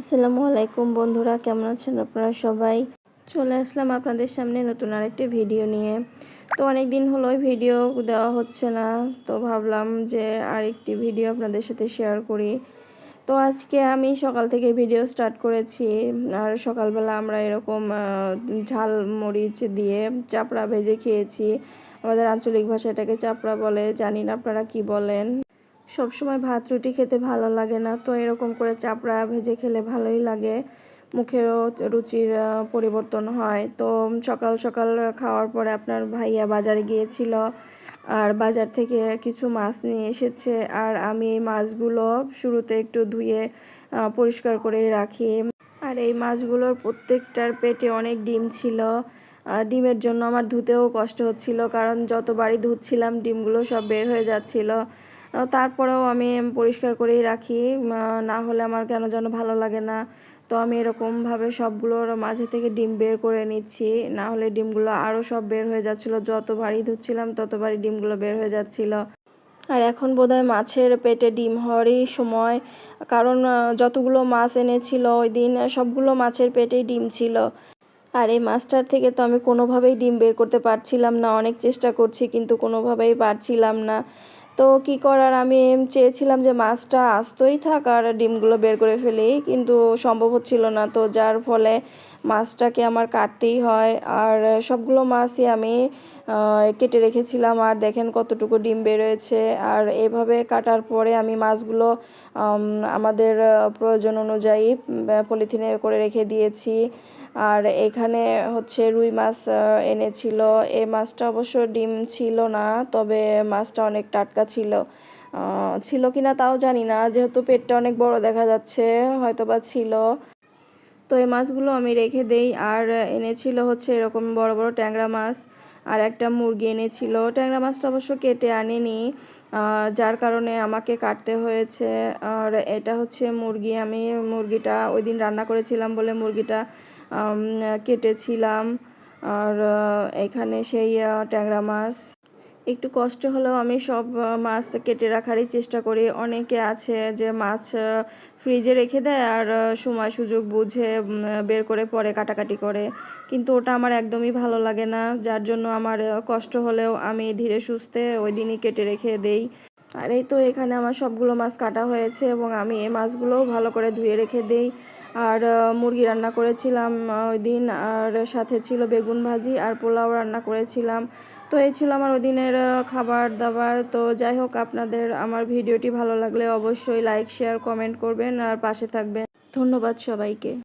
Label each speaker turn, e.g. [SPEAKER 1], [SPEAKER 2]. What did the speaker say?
[SPEAKER 1] আসসালামু আলাইকুম বন্ধুরা, কেমন আছেন আপনারা সবাই? চলে আসলাম আপনাদের সামনে নতুন আরেকটি ভিডিও নিয়ে। তো অনেক দিন হলো ভিডিও দেওয়া হচ্ছে না, তো ভাবলাম যে আরেকটি ভিডিও আপনাদের সাথে শেয়ার করি। তো আজকে আমি সকাল থেকে ভিডিও স্টার্ট করেছি, আর সকালবেলা আমরা এরকম ঝাল মরিচ দিয়ে চাপড়া ভেজে খেয়েছি। আমাদের আঞ্চলিক ভাষা এটাকে চাপড়া বলে, জানি না আপনারা কি বলেন। সবসময় ভাত, রুটি খেতে ভালো লাগে না। তো এরকম করে চাপড়া ভেজে খেলে ভালোই লাগে। মুখেরও রুচির পরিবর্তন হয়। তো সকাল সকাল খাওয়ার পরে আপনার ভাইয়া বাজারে গিয়েছিল। আর বাজার থেকে কিছু মাছ নিয়ে এসেছে। আর আমি এই মাছগুলো শুরুতে একটু ধুয়ে পরিষ্কার করে রাখি। আর এই মাছগুলোর প্রত্যেকটার পেটে অনেক ডিম ছিল। ডিমের জন্য আমার ধুতেও কষ্ট হচ্ছিল। কারণ যতবারই ধুচ্ছিলাম, ডিমগুলো সব বের হয়ে যাচ্ছিল। তারপরেও আমি পরিষ্কার করেই রাখি। না হলে আমার কেন যেন ভালো লাগে না। তো আমি এরকমভাবে সবগুলোর মাঝে থেকে ডিম বের করে নিচ্ছি। না হলে ডিমগুলো আরও সব বের হয়ে যাচ্ছিল। যতবারই ধুচ্ছিলাম ততবারই ডিমগুলো বের হয়ে যাচ্ছিল। আর এখন বোধহয় মাছের পেটে ডিম হওয়ারই সময়। কারণ যতগুলো মাছ এনেছিল ওই দিন, সবগুলো মাছের পেটেই ডিম ছিল। আর এই মাছটার থেকে তো আমি কোনোভাবেই ডিম বের করতে পারছিলাম না। অনেক চেষ্টা করছি, কিন্তু কোনোভাবেই পারছিলাম না। তো কি করার? আমি চেয়েছিলাম যে মাছটা আস্তই থাক আর ডিমগুলো বের করে ফেলি, কিন্তু সম্ভব হচ্ছিল না। তো যার ফলে মাছটাকে আমার কাটতেই হয়। আর সবগুলো মাছই আমি কেটে রেখেছিলাম। আর দেখেন কতটুকু ডিম বেরোয়েছে আর এভাবে কাটার পরে আমি মাছগুলো আমাদের প্রয়োজন অনুযায়ী পলিথিনে করে রেখে দিয়েছি। আর এখানে হচ্ছে রুই মাছ এনেছিল। এ মাছটা অবশ্য ডিম ছিল না, তবে মাছটা অনেক টাটকা ছিল। ছিল কিনা তাও জানি না, যেহেতু পেটটা অনেক বড় দেখা যাচ্ছে হয়তো বা ছিল। তো এই মাছগুলো আমি রেখে দেই। আর এনেছিল হচ্ছে এরকম বড় বড় ট্যাংরা মাছ আর একটা মুরগি এনেছিল। ট্যাংরা মাছটা অবশ্য কেটে আনেনি যার কারণে আমাকে কাটতে হয়েছে। আর এটা হচ্ছে মুরগি। আমি মুরগিটা ওই দিন রান্না করেছিলাম বলে মুরগিটা কেটেছিলাম। আর, এখানে সেই ট্যাংরা মাছ। একটু কষ্ট হলেও আমি সব মাছ কেটে রাখারই চেষ্টা করি। অনেকে আছে যে মাছ ফ্রিজে রেখে দেয় আর সময় সুযোগ বুঝে বের করে পরে কাটাকাটি করে। কিন্তু ওটা আমার একদমই ভালো লাগে না। যার জন্য আমার কষ্ট হলেও আমি ধীরে সুস্থে ওই দিনই কেটে রেখে দেই। আর এই তো এখানে আমার সবগুলো মাছ কাটা হয়েছে এবং আমি এই মাছগুলোও ভালো করে ধুয়ে রেখে দেই। আর মুরগি রান্না করেছিলাম ওই দিন। আর সাথে ছিল বেগুন ভাজি আর পোলাও রান্না করেছিলাম। তো এই ছিল আমার ওই দিনের খাবার দাবার। তো যাই হোক, আপনাদের আমার ভিডিওটি ভালো লাগলে অবশ্যই লাইক, শেয়ার, কমেন্ট করবেন আর পাশে থাকবেন। ধন্যবাদ সবাইকে।